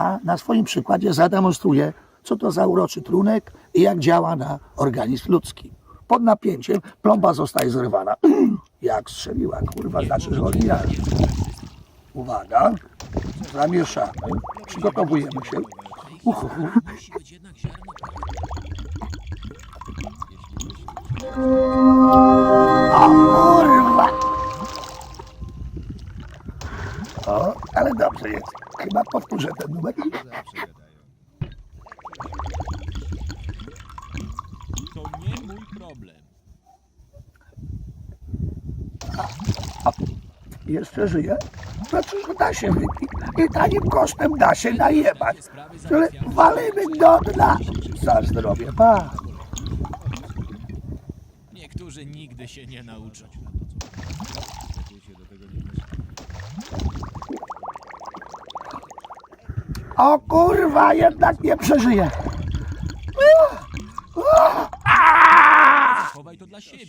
a na swoim przykładzie zademonstruję, co to za uroczy trunek i jak działa na organizm ludzki. Pod napięciem plomba zostaje zrywana. Jak strzeliła, kurwa, znaczy, że. Uwaga, zamieszamy, przygotowujemy się. Uch. O kurwa! O, ale dobrze jest. Chyba powtórzę ten numer. To nie mój problem. Jeszcze żyje? Znaczy, że da się wypić i tanim kosztem da się najebać. Ale walimy do dna za zdrowie pan. Niektórzy nigdy się nie nauczą. O kurwa, jednak nie przeżyje. Chowaj to dla siebie.